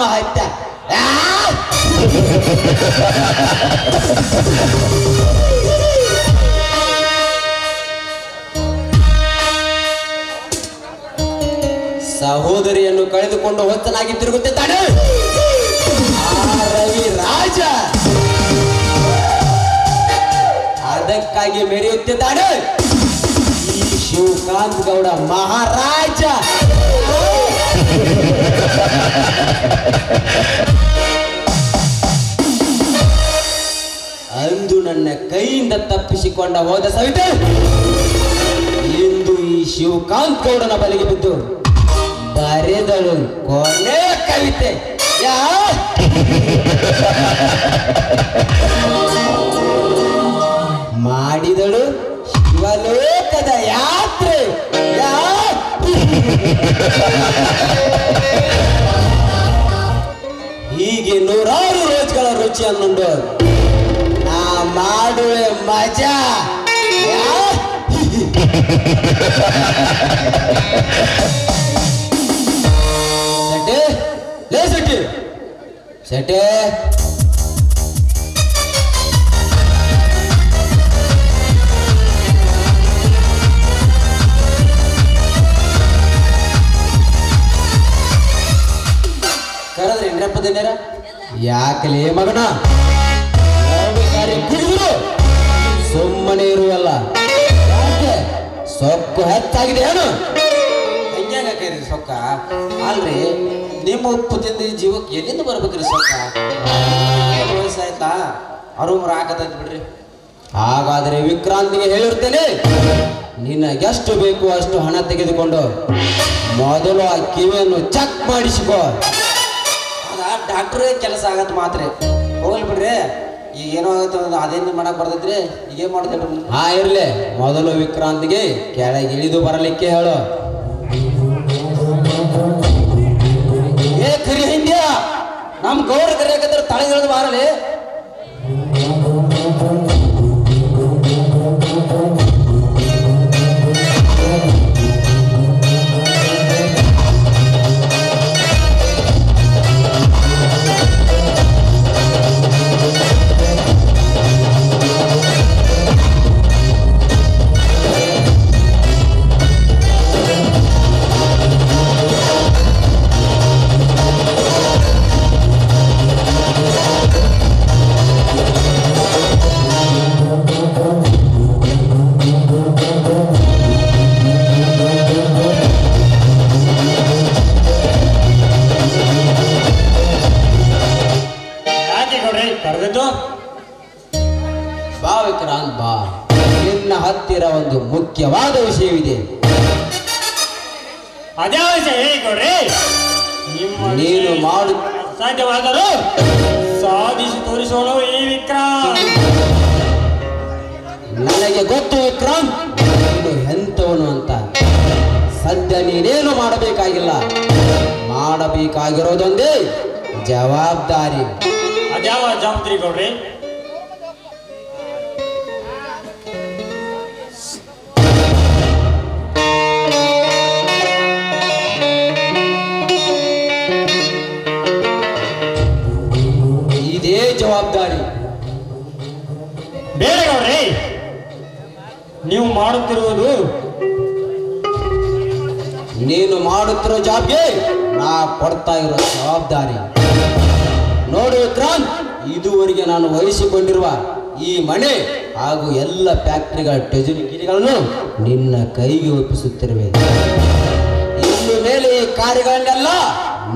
ಆತ್ಮಹತ್ಯೆ! ಸಹೋದರಿಯನ್ನು ಕಳೆದುಕೊಂಡು ಹೊತ್ತನಾಗಿ ತಿರುಗುತ್ತಿದ್ದಾನೆ. ರವಿ ರಾಜ. ಅದಕ್ಕಾಗಿ ಮೆರೆಯುತ್ತಿದ್ದಾನೆ. ಈ ಶಿವಕಾಂತ್ ಗೌಡ ಮಹಾರಾಜ. ಅಂದು ನನ್ನ ಕೈಯಿಂದ ತಪ್ಪಿಸಿಕೊಂಡ ಹೋದ ಸವಿತೆ, ಇಂದು ಈ ಶಿವಕಾಂತ್ ಗೌಡನ ಬಲಿಗೆ ಬಿದ್ದು ಬರೆದಳು ಕೊನೆ ಕವಿತೆ. ಯಾ? ಮಾಡಿದಳು ಹೀಗೆ ನೂರಾರು ರೋಜ್ಗಳ ರುಚಿ ಅನ್ನೋದು ನಾ ಮಾಡುವೆ ಮಜಾ. ಲೇ ಸೆಟೆ. ಸೆಟೆ. ಯಾಕಲೇ ಮಗನ? ಸುಮ್ಮನೆ ಇರುವಲ್ಲ ಸೊಕ್ಕು ಹೆಚ್ಚಾಗಿದೆ ಏನು? ಹಂಗ್ಯಾಕೈರಿ ಸೊಕ್ಕ. ಅಲ್ರಿ, ನಿಮ್ಮ ಉಪ್ಪು ತಿಂದ ಜೀವಕ್ಕೆ ಎಲ್ಲಿಂದ ಬರ್ಬೇಕ್ರಿ ಸೊಕ್ಕ? ವಯಸ್ಸಾಯ್ತಾ ಅರುಮರ ಹಾಕತೈತಿ ಬಿಡ್ರಿ. ಹಾಗಾದ್ರೆ ವಿಕ್ರಾಂತಿಗೆ ಹೇಳಿರ್ತೇನೆ ನಿನಗೆಷ್ಟು ಬೇಕು ಅಷ್ಟು ಹಣ ತೆಗೆದುಕೊಂಡು ಮೊದಲು ಆ ಕಿವಿಯನ್ನು ಚೆಕ್ ಮಾಡಿಸಿಕೋ. ಡಾಕ್ಟ್ರೇ ಕೆಲಸ ಆಗತ್ತೆ ಮಾತ್ರ. ಹೋಗ್ಲಿ ಬಿಡ್ರಿ. ಈಗ ಏನೋ ಆಗತ್ತೆ ಅದೇನು ಮಾಡಕ್ ಬರ್ತೈತ್ರಿ? ಈಗ ಏನ್ ಮಾಡ್ತೇವೆ ಹಾ ಇರ್ಲಿ. ಮೊದಲು ವಿಕ್ರಾಂತಿಗೆ ಕೆಳಗೆ ಇಳಿದು ಬರಲಿಕ್ಕೆ ಹೇಳು. ಏ ಕರಿ ಹಿಂದ್ಯಾ ನಮ್ ಗೌರ ಕರಿಯಾಕಂದ್ರೆ ತಳಗಿಳಿದು ಬಾರಲಿ. ಮಾಡಬೇಕಾಗಿಲ್ಲ. ಮಾಡಬೇಕಾಗಿರೋದೊಂದೇ ಜವಾಬ್ದಾರಿ. ಅದ್ಯಾವ ಜವಾಬ್ದಾರಿ ಗೌಡ್ರಿ? ಇದೇ ಜವಾಬ್ದಾರಿ. ಬೇಡ ಗೌಡ್ರಿ ನೀವು ಮಾಡುತ್ತಿರುವುದು ನೀನು ಮಾಡುತ್ತಿರೋ ಜಾಬ್ಗೆ ನಾ ಕೊಡ್ತಾ ಇರೋ ಜವಾಬ್ದಾರಿ. ನೋಡು ವಿಕ್ರಾಂತ್, ಇದುವರೆಗೆ ನಾನು ವಹಿಸಿಕೊಂಡಿರುವ ಈ ಮನೆ ಹಾಗೂ ಎಲ್ಲ ಫ್ಯಾಕ್ಟರಿಗಳ ಟೆಜುರಿಗಿರಿಗಳನ್ನು ನಿನ್ನ ಕೈಗೆ ಒಪ್ಪಿಸುತ್ತಿರುವೆ. ಇನ್ನು ಮೇಲೆ ಈ ಕಾರ್ಯಗಳನ್ನೆಲ್ಲ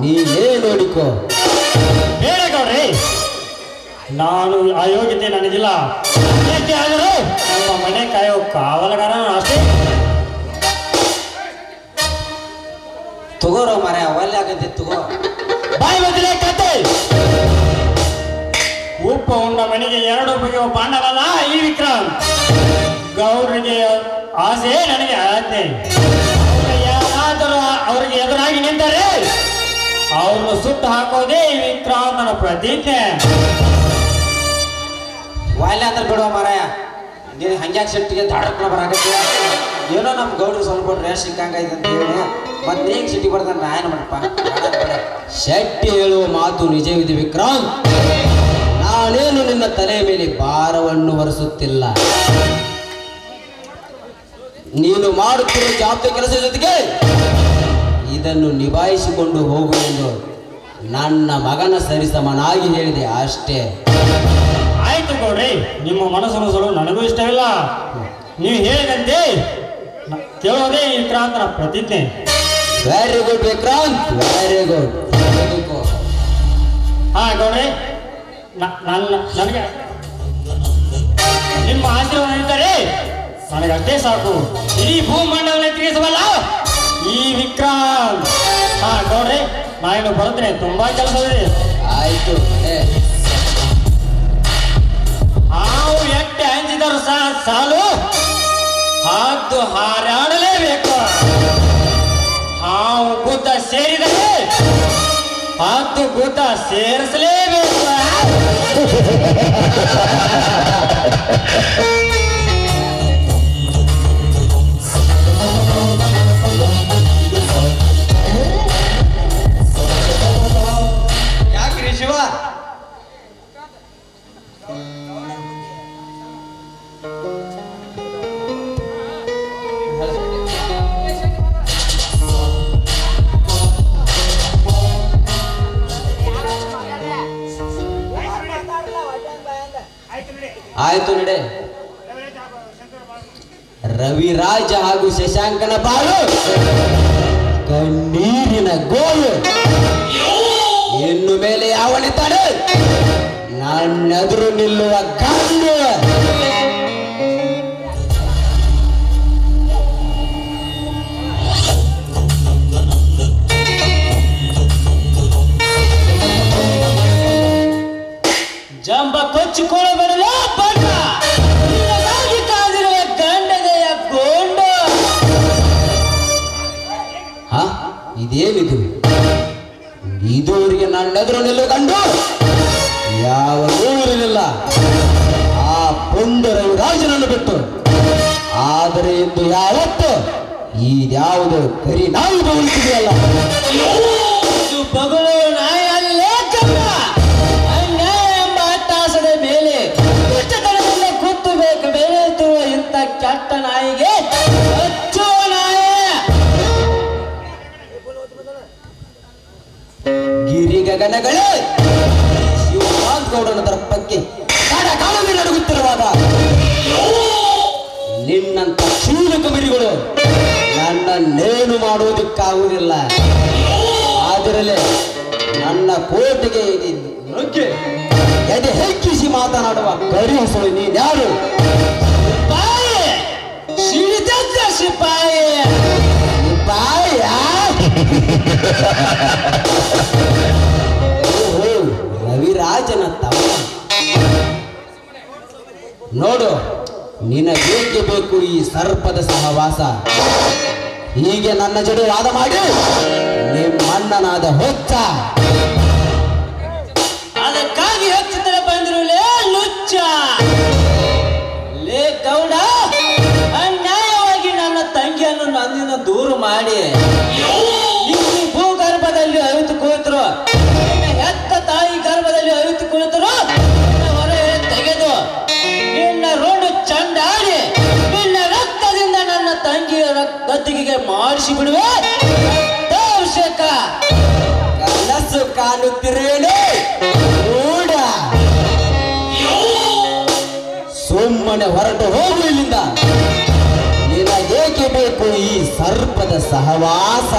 ನೀನೇ ನೋಡಿಕೋ. ಬೇಡ ಗೌಡ್ರಿ, ನಾನು ಆ ಯೋಗ್ಯತೆ ನನಗಿಲ್ಲ ಮನೆ ಕಾಯೋ ಕಾವಲಗಾರ ಅಷ್ಟೇ. ತಗೋರೋ ಮರ ಒಲ್ಲೆ ಆಗತ್ತೆ ತಗೋ. ಬಾಯಿ ಬದಲೇ ಕತೆ. ಉಪ್ಪ ಉಂಡ ಮನೆಗೆ ಎರಡು ಬಗೆಯ ಬಾಂಡವಲ್ಲ ಈ ವಿಕ್ರಮ್ ಗೌರಿಗೆ ಆಸೆ ನನಗೆ ಆಜ್ಞೆ. ಯಾರಾದರೂ ಅವರಿಗೆ ಎದುರಾಗಿ ನಿಂತರೆ ಅವ್ರನ್ನು ಸುಟ್ಟು ಹಾಕೋದೇ ಈ ವಿಕ್ರಾಂತನ ಪ್ರತಿಜ್ಞೆ. ವಾಲ್ಯ ಅಂದ್ರೆ ಬಿಡುವ ಮಾರಾಯ ನೀನು ಹಂಗ್ಯಾಕ್ ಸಿಟ್ಟಿಗೆ ದಾಡಕ್ಕೆ ಬರಾಕತ್ತೀಯ ಏನೋ ನಮ್ಮ ಗೌಡ್ರು ಸ್ವಲ್ಪ ರೇಷ್ ಸಿಕ್ಕಂಗೈತೆ ಅಂತ ಹೇಳಿ, ಮತ್ತೆ ನೀನು ಸಿಟಿ ಬರ್ತಾನೆ ನಾ ಏನು ಮಾಡಪ್ಪ. ಶೆಟ್ಟಿ ಹೇಳುವ ಮಾತು ನಿಜವಿದೆ ವಿಕ್ರಾಂತ್ ನಾನೇನು ನಿನ್ನ ತಲೆ ಮೇಲೆ ಭಾರವನ್ನು ಹೊರಿಸುತ್ತಿಲ್ಲ ನೀನು ಮಾಡುತ್ತಿರುವ ಜಾತಿ ಕೆಲಸ ಜೊತೆಗೆ ಇದನ್ನು ನಿಭಾಯಿಸಿಕೊಂಡು ಹೋಗುವೆಂದು ನನ್ನ ಮಗನ ಸರಿಸಮನಾಗಿ ಹೇಳಿದೆ ಅಷ್ಟೇ. ಆಯ್ತು ಗೌಡ್ರಿ, ನಿಮ್ಮ ಮನಸ್ಸನ್ನು ನನಗೂ ಇಷ್ಟವಿಲ್ಲ. ನೀವು ಹೇಳಿದಂತೆ ಕೇಳೋದೇ ವಿಕ್ರಾಂತ ವಿಕ್ರಾಂತನ ಪ್ರತಿಜ್ಞೆ. Very good Vikrant very good ಹಾ ಗೌಡ್ರಿ ನನ್ನ ನನಗೆ ನಿಮ್ಮ ಆಶೀರ್ವಾದ ಇದ್ದರೆ ನನಗೆ ಅಷ್ಟೇ ಸಾಕು. ಇಡೀ ಭೂಮಂಡಲ ತಿಳಿಸಬಲ್ಲ ಈ ವಿಕ್ರಾಂತ್. ಹಾ ಗೌಡ್ರಿ ನಾನು ಬರುತ್ತೇನೆ. ತುಂಬಾ ಕೆಲಸವಿದೆ. ಆಯ್ತು. ಏ, ಹಾವು ಎಟ್ಟೆ ಅಂಜಿದರು ಸಹ ಸಾಲು. ಹಾದ್ದು ಹಾರಾಡಲೇಬೇಕು. ಹಾವು ಭೂತ ಸೇರಿದರೆ ಹಾದು ಭೂತ ಸೇರಿಸಲೇಬೇಕು. ಶಶಾಂಕನ ಬಾಳು. ಕಣ್ಣೀರಿನ ಗೋಳು. ಇನ್ನು ಮೇಲೆ ಯಾವನಿದ್ದಾನೆ ನನ್ನೆದುರು ನಿಲ್ಲುವ ಗಂಡು. ಗಗನಗಳೇ ಶಿವಕಾಂತ್ ಗೌಡನ ದರ್ಪಕ್ಕೆ ಕಾಡ ಕಾಲವೇ ನಡುಗುತ್ತಿರುವಾಗ ನಿನ್ನಂತ ಶೂಲ ಕಬರಿಗಳು ನನ್ನನ್ನೇನು ಮಾಡುವುದಕ್ಕಾಗುವುದಿಲ್ಲ. ಆದರಲೇ ನನ್ನ ಕೋಟೆಗೆ ನುಗ್ಗಿ ಎದೆ ಹೆಚ್ಚಿಸಿ ಮಾತನಾಡುವ ಕರಿ ಹೊಸಳು ನೀನ್ಯಾರು ಬಾಯ ಓಹೋ ರವಿರಾಜನ ತವ ನೋಡು, ನಿನಗೇಕೆ ಬೇಕು ಈ ಸರ್ಪದ ಸಹವಾಸ? ಹೀಗೆ ನನ್ನ ಜಡೆ ವಾದ ಮಾಡಿ, ನಿಮ್ಮಣ್ಣನಾದ ಹೊಚ್ಚ. ಅದಕ್ಕಾಗಿ ಹೆಚ್ಚುತ್ತರ ಬಂದಿರಲೇ ಲುಚ್ಚ. ಲೇ ಗೌಡ, ಅನ್ಯಾಯವಾಗಿ ನನ್ನ ತಂಗಿಯನ್ನು ನನ್ನಿಂದ ದೂರ ಮಾಡಿ. ಕುಳಿತರು ಹೊರಗೆ ತೆಗೆದು, ನಿನ್ನ ರೋಡು ಚಂಡಾಡಿ, ನಿನ್ನ ರಕ್ತದಿಂದ ನನ್ನ ತಂಗಿಯ ಗದ್ದಿಗೆಗೆ ಮಾಡಿಸಿ ಬಿಡುವೆ ಅವಶ್ಯಕ ಕನಸು ಕಾಣುತ್ತಿರುವೇನೆ ನೋಡ. ಸುಮ್ಮನೆ ಹೊರಟು ಹೋಗು ಇಲ್ಲಿಂದ. ನಿನಗೇಕೆ ಬೇಕು ಈ ಸರ್ಪದ ಸಹವಾಸ?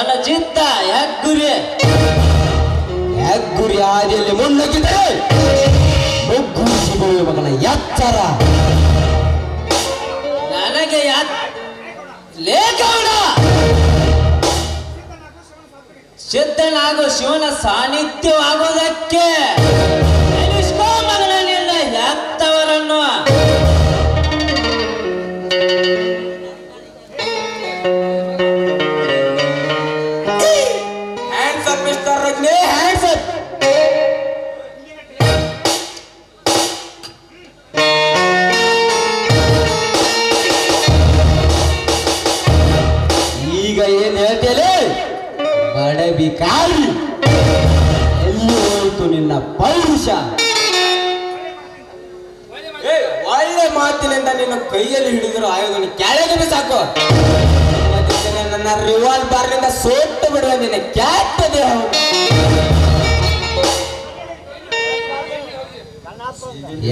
ರಣಜಿತ್ತ ಹೆಗ್ಗುರಿ. ಹೆಗ್ಗುರಿ ಹಾದಿಯಲ್ಲಿ ಮುನ್ನುಗ್ಗಿದರೆ ಮುಗ್ಗು ಬೀಳುವ ಮಗನ ಎಚ್ಚರ ನನಗೆ ಯಾ ಲೇ ಗೌಡ ಸಿದ್ಧನಾಗೋ ಶಿವನ ಸಾನ್ನಿಧ್ಯವಾಗೋದಕ್ಕೆ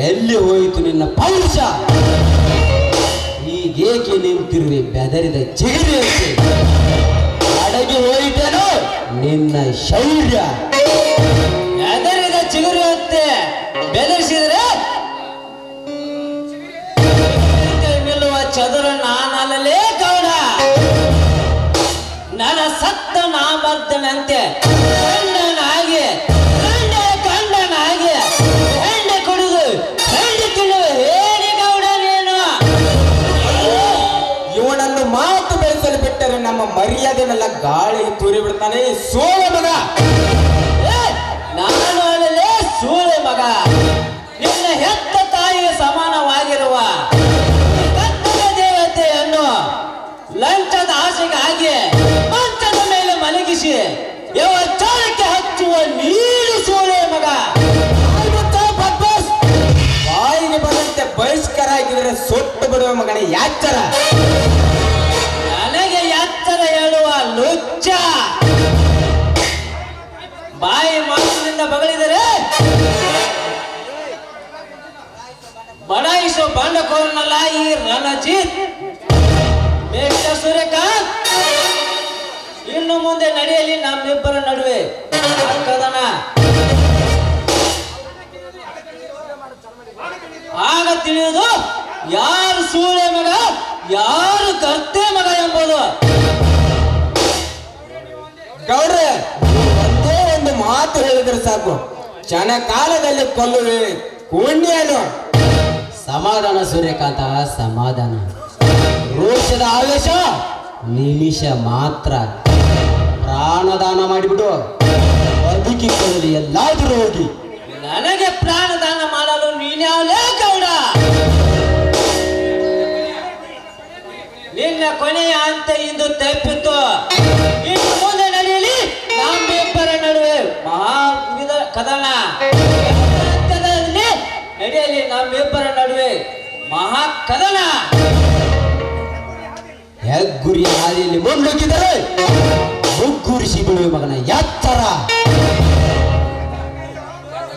ಎಲ್ಲಿ ಹೋಯಿತು ನಿನ್ನ ಪೌರುಷ ಈಗೇಕೆ ನಿಂತಿರುವೆ? ಬೆದರಿದ ಚಿಗುರಿಯಂತೆ. ಅಡಗಿ ಹೋಯಿತನು? ನಿನ್ನ ಶೌರ್ಯ. ಬೆದರಿದ ಚಿಗುರಿಯುತ್ತೆ ಬೆದರಿಸಿದ್ರೆ ಕೈ ನಿಲ್ಲುವ ಚದುರ ನಾನಲ್ಲೇ ಗೌಡ. ನನ್ನ ಸತ್ತ ನಾಮರ್ದನಂತೆ. ಗಂಡನಾಗಿ, ಗಂಡ ಗಂಡನಾಗಿ, ಗಂಡ ಕುಡಿದು, ಗಂಡ ತಿನ್ನು ಹೇಳಿ ಗೌಡ ನೀನು ಇವನನ್ನು ಮಾತು ಬೆಳೆಸಲು ಬಿಟ್ಟರೆ ನಮ್ಮ ಮರ್ಯಾದೆನೆಲ್ಲ ಗಾಳಿಗೆ ತೂರಿ ಬಿಡ್ತಾನೆ ಸೋಳ ಮಗ. ನಾನು ಅಲ್ಲೇ ಸೂಳೆ ಮಗ. ನಿನ್ನ ಹೆತ್ತ ಮಗನೇ ನನಗೆ ಎತ್ತರ ಹೇಳುವ ಲುಚ್ಚ. ಬಾಯಿ ಮಾತಿನಿಂದ ಬಗಳಿದರೆ ಬಡಾಯಿಸೋ ಬಂಡಕೋರನಲ್ಲ ಈ ರಣಜಿತ್. ಮೇಷ ಸೂರ್ಯಕಾಂತ್. ಇನ್ನು ಮುಂದೆ ನಡೆಯಲಿ ನಮ್ಮಿಬ್ಬರ ನಡುವೆ. ಕದನ ಆಗ ತಿಳಿಯುವುದು ಯಾರು ಸೂರ್ಯ ಮಗ, ಯಾರು ಕರ್ತೆ ಮಗ ಎಂಬುದು? ಗೌಡ್ರೆ, ಒಂದೇ ಒಂದು ಮಾತು ಹೇಳಿದ್ರೆ ಸಾಕು. ಕಾಲದಲ್ಲಿ ಕೊಲ್ಲುವೆ ಪುಣ್ಯನು. ಸಮಾಧಾನ ಸೂರ್ಯಕಾಂತ, ಸಮಾಧಾನ. ರೋಷದ ಆವೇಶ, ನಿಮಿಷ ಮಾತ್ರ. ಪ್ರಾಣದಾನ ಮಾಡಿಬಿಡು ಬದುಕಿಕೊಳ್ಳಲು, ಎಲ್ಲಾದರೂ ಹೋಗಿ. ನನಗೆ ಹಂತ ಇನ್ನು ಮುಂದೆ ನಡೆಯಲಿ ನಮ್ಮಿಬ್ಬರ ನಡುವೆ ಮಹಾ ವಿಧ- ಕದನ ನಡೆಯಲಿ ನಮ್ಮಿಬ್ಬರ ನಡುವೆ ಮಹಾ ಕದನ ಹೆಗ್ಗುರಿ ಹಾದಿಯಲ್ಲಿ ಮುಂದೋಗಿದರೆ ಮುಗ್ಗುರಿಸಿ ಬಿಡುವೆ ಮಗನ ಎತ್ತರ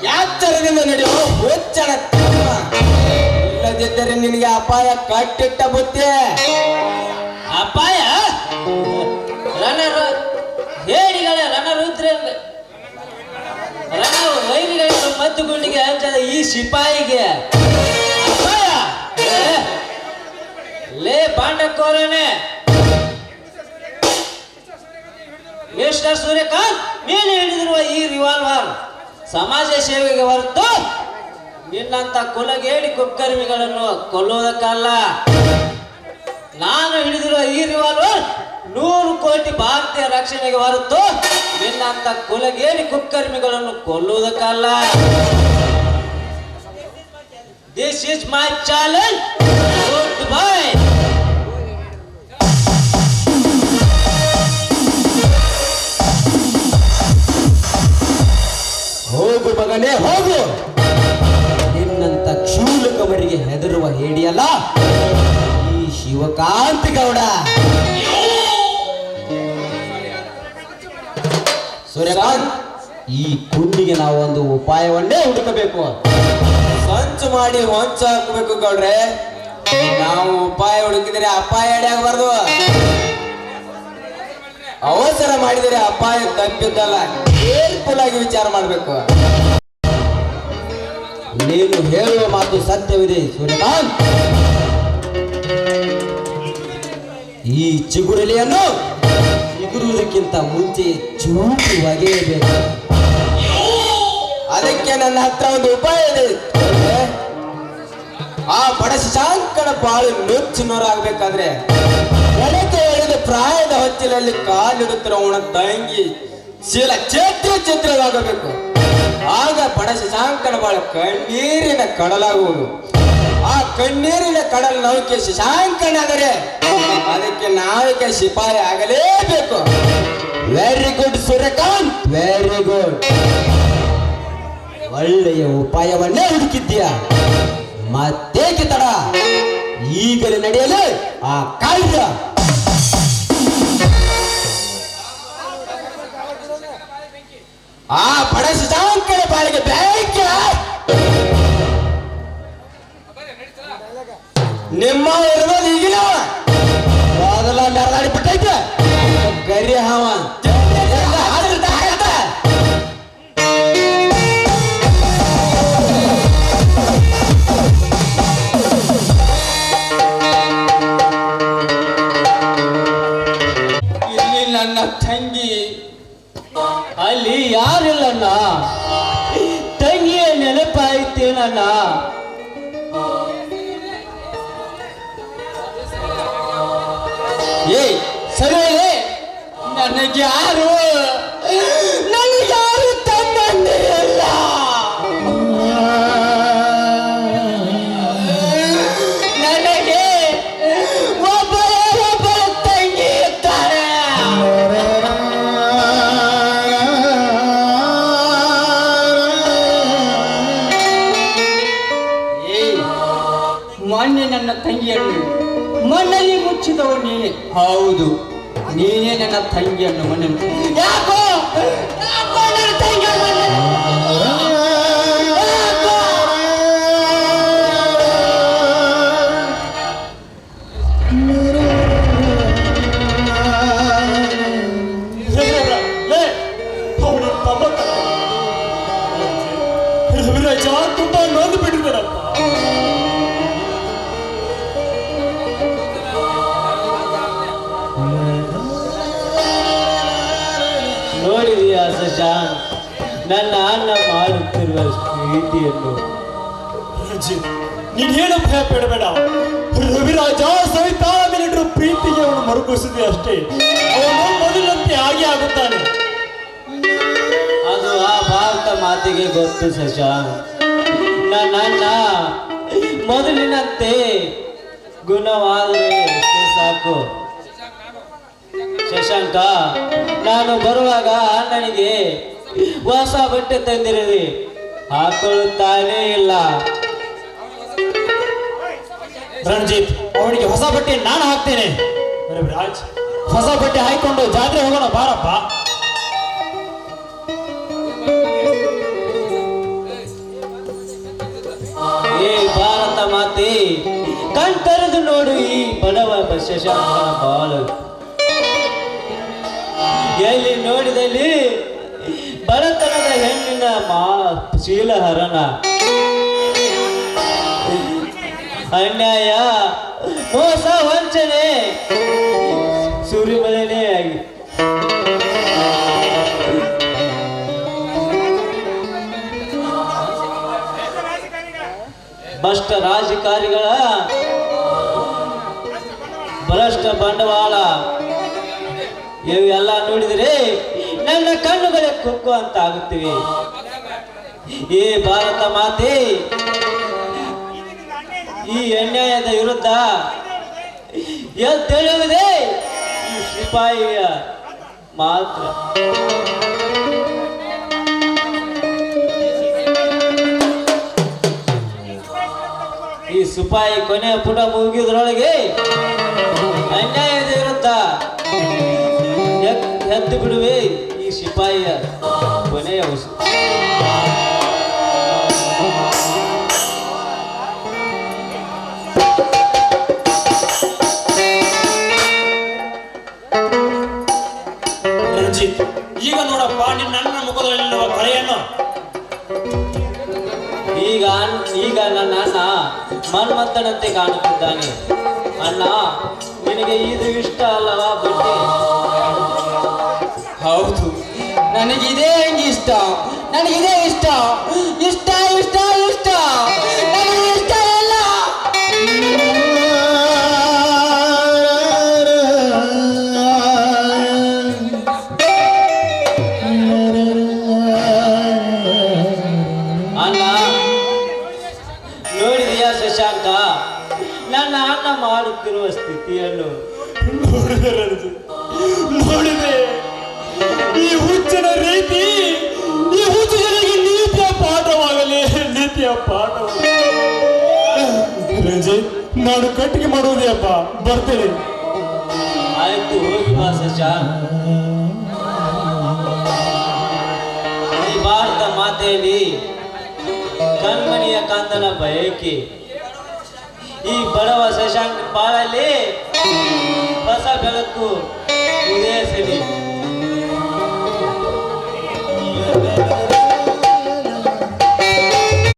ಯಾಚರದಿಂದ ನಡೆಯುವ ತಮ್ಮ ಇಲ್ಲದಿದ್ದರೆ ನಿನಗೆ ಅಪಾಯ ಕಟ್ಟಿಟ್ಟ ಬುತ್ತೆ ಅಪಾಯ? ರಣರ ಹೇಡಿಗಳ ರಣರುದ್ರ ರಣ ವೈರಿಗಳಿಂದ ಮದ್ದು ಗುಂಡಿಗೆ ಹಂಚದ ಈ ಸಿಪಾಯಿಗೆ. ಲೇ ಪಾಂಡಕೋರನೆ ಮಿಸ್ಟರ್ ಸೂರ್ಯಕಾಂತ್? ಮೇಲೆ ಹಿಡಿದಿರುವ ಈ ರಿವಾಲ್ವರ್ ಸಮಾಜ ಸೇವೆಗೆ ಹೊರತು ನಿನ್ನಂತ ಕುಲಗೇಡಿ ಕುಕ್ಕರ್ಮಿಗಳನ್ನು ಕೊಲ್ಲುವುದಕ್ಕಲ್ಲ. ನಾನು ಹಿಡಿದಿರುವ ಈ ರಿವಾಲ್ವರ್ ನೂರು ಕೋಟಿ ಭಾರತೀಯ ರಕ್ಷಣೆಗೆ ಹೊರತು ನಿನ್ನಂತ ಕುಲಗೇರಿ ಕುಕ್ಕರ್ಮಿಗಳನ್ನು ಕೊಲ್ಲುವುದಕ್ಕಲ್ಲ. This is my challenge goodbye ಹೋಗು ಮಗನೇ ಹೋಗು. ನಿನ್ನಂತ ಕ್ಷೂಲಕವರಿಗೆ ಹೆದರುವ ಹೇಡಿಯಲ್ಲ ಈ ಶಿವಕಾಂತಿ ಗೌಡ. ಸೂರ್ಯಕಾಂತ್, ಈ ಕುಂಡಿಗೆ ನಾವು ಒಂದು ಉಪಾಯವನ್ನೇ ಹುಡುಕಬೇಕು. ಸಂಚು ಮಾಡಿ ಹೊಂಚು ಹಾಕಬೇಕು ಗೌಡ್ರೆ ನಾವು ಉಪಾಯ ಹುಡುಕಿದರೆ ಅಪಾಯ ಆಗಬಾರ್ದು. ಅವಸರ ಮಾಡಿದರೆ ಅಪಾಯ ತಪ್ಪಿದ್ದಲ್ಲ. ಕೇರ್ಫುಲ್ ಆಗಿ ವಿಚಾರ ಮಾಡಬೇಕು. ನೀನು ಹೇಳುವ ಮಾತು ಸತ್ಯವಿದೆ, ಸೂರ್ಯಕಾಂತ್. ಈ ಚಿಗುರಲಿಯನ್ನು ಉಗುರುವುದಕ್ಕಿಂತ ಮುಂಚೆ ಚೂಟು ಒಗೆಯಬೇಕು. ಅದಕ್ಕೆ ನನ್ನ ಹತ್ರ ಒಂದು ಉಪಾಯ ಇದೆ. ಆ ಬಡ ಶಾಂಕನ ಬಾಳು ನುಚ್ಚು ನೂರಾಗಬೇಕಾದ್ರೆ ಎಳೆದು ಪ್ರಾಯದ ಹೊತ್ತಿನಲ್ಲಿ ಕಾಲಿಡುತ್ತಿರೋಣ ತಂಗಿ ಶೀಲ ಚಿತ್ರ ಚಿತ್ರವಾಗಬೇಕು ಆಗ ಬಡ ಶಶಾಂಕನ ಬಾಳು ಕಣ್ಣೀರಿನ ಕಡಲಾಗುವುದು. ಕಣ್ಣೀರಿನ ಕಡಲ ನೌಕೆ ಶಶಾಂಕನಾದರೆ ಅದಕ್ಕೆ ನಾವಿಕ ಶಿಫಾರಿ ಆಗಲೇಬೇಕು. Very good Suryakant very good ಒಳ್ಳೆಯ ಉಪಾಯವನ್ನೇ ಹುಡುಕಿದ್ದೀಯ? ಮತ್ತೇಕೆ ತಡ? ಈಗಲೇ ನಡೆಯಲು ಆ ಕಾರ್ಯ ಆ ಬಡ ಶಶಾಂಕನ ಬಾಳಿಗೆ ಬೆಂಕಿ? ನಿಮ್ಮ ಇರ್ಬೋದು ಈಗಿನ ಮೊದಲ ಮೆರದಾಡಿ ಬಿಟ್ಟೈತೆ. ಗರಿ ಹಾವ. ಇಲ್ಲಿ ನನ್ನ ತಂಗಿ. ಅಲ್ಲಿ ಯಾರಿಲ್ಲಣ್ಣ ಯಾರು ನೀನೇ ನನ್ನ ತಂಗಿಯನ್ನು ಮಣ್ಣಲ್ಲಿ ಯಾಕೋ? ಯಾಕೋ ನನ್ನ ತಂಗಿ ಪ್ರೀತಿಯನ್ನು ನೀನ್ ಏನು ಭಯ ಪಡಬೇಡ. ರವಿರಾಜ ಸವಿತಾ ಮೇಲಿಟ್ಟಿರೋ ಪ್ರೀತಿಗೆ ಅವನು ಮರುಕಳಿಸಿದೆ ಅಷ್ಟೇ. ಅವನು ಮೊದಲಂತೆ ಹಾಗೆ ಆಗುತ್ತಾನೆ. ಅದು ಆ ಭಾರತ ಮಾತಿಗೆ ಗೊತ್ತು ಶಶಾಂಕ್ ನನ್ನ ಮೊದಲಿನಂತೆ ಗುಣವಾದರೆ ಸಾಕು. ಶಶಾಂಕ ನಾನು ಬರುವಾಗ ಅಣ್ಣನಿಗೆ ಹೊಸ ಬಟ್ಟೆ ತಂದಿರಲಿ. ಹಾಕೊಳ್ಳುತ್ತಾನೇ ಇಲ್ಲ. ರಣಜಿತ್, ಅವನಿಗೆ ಹೊಸ ಬಟ್ಟೆ ನಾನು ಹಾಕ್ತೇನೆ. ರಾಜ್, ಹೊಸ ಬಟ್ಟೆ ಹಾಕೊಂಡು ಜಾತ್ರೆ ಹೋಗೋಣ, ಬಾರಪ್ಪ. ಏ, ಭಾರತ ಮಾತೆ ಕಣ್ತರೆದು ನೋಡು ಈ ಬಡವ ಶಶಾಂಕನ ಬಾಳು. ಎಲ್ಲಿ ನೋಡಿದಲ್ಲಿ ಬಡತನದ ಹೆಣ್ಣಿನ ಮಾ ಶೀಲಹರಣ ಅನ್ಯಾಯ, ಮೋಸ, ವಂಚನೆ. ಸುರಿಮಳೆನೇ ಆಗಿ. ಭ್ರಷ್ಟ ರಾಜಕಾರಿಗಳ ಭ್ರಷ್ಟ ಬಂಡವಾಳ. ಇವೆಲ್ಲ ನೋಡಿದರೆ ನನ್ನ ಕಣ್ಣುಗಳೇ ಕುಕ್ಕು ಅಂತ ಆಗುತ್ತಿವೆ. ಈ ಭಾರತ ಮಾತೆ, ಈ ಅನ್ಯಾಯದ ವಿರುದ್ಧ ಎದ್ದೇಳುವುದೇ ಈ ಸಿಪಾಯಿಯ ಮಾತ್ರ ಈ ಸಿಪಾಯಿ ಕೊನೆಯ ಪುಟ ಮುಗಿದ್ರೊಳಗೆ ಅನ್ಯಾಯದ ವಿರುದ್ಧ ಎದ್ದು ಬಿಡುವೆ ಈ ಸಿಪಾಯಿಯ ಕೊನೆಯ ಈಗ ನೋಡಪ್ಪ ನಿನ್ನ ನನ್ನ ಮುಖದಲ್ಲಿರುವ ಕಳೆಯನ್ನು ಈಗ ಈಗ ನನ್ನ ಅಣ್ಣ ಮನ್ಮಂತನಂತೆ ಕಾಣುತ್ತಿದ್ದಾನೆ. ಅಣ್ಣ ನಿನಗೆ ಇದು ಇಷ್ಟ ಅಲ್ಲವಾ ಬಟ್ಟೆ? ಹೌದು. ನನಗಿದೇ ಹೆಂಗೆ ಇಷ್ಟ ನನಗಿದೇ ಇಷ್ಟ? ಇಷ್ಟ ಇಷ್ಟ? ಅಣ್ಣ ಮಾಡುತ್ತಿರುವ ಸ್ಥಿತಿಯನ್ನು ನೋಡಿದೆ. ಈ ಹುಚ್ಚಿನ ರೀತಿ ಈ ಹುಚ್ಚು ಜನರಿಗೆ ನೀತಿಯ ಪಾಠವಾಗಲಿ ನೀತಿಯ ಪಾಠವಾಗಲಿ. ನಾನು ಕಟ್ಟಿಗೆ ಮಾಡುವುದೇ ಅಪ್ಪ ಬರ್ತೇನೆ. ಆಯ್ತು ಹೋಗಿ ಬಾ ಸಜ ಭಾರತ ಮಾತೆಯಲ್ಲಿ ಕಣ್ಮಣಿಯ ಕಾಂತನ ಬಯಕೆ. ಈ ಬಡವ ಶಶಾಂಕ್ ಬಾಳಲ್ಲಿ ಹೊಸ ಬೆಳಕು ಉದಯಿಸಲಿ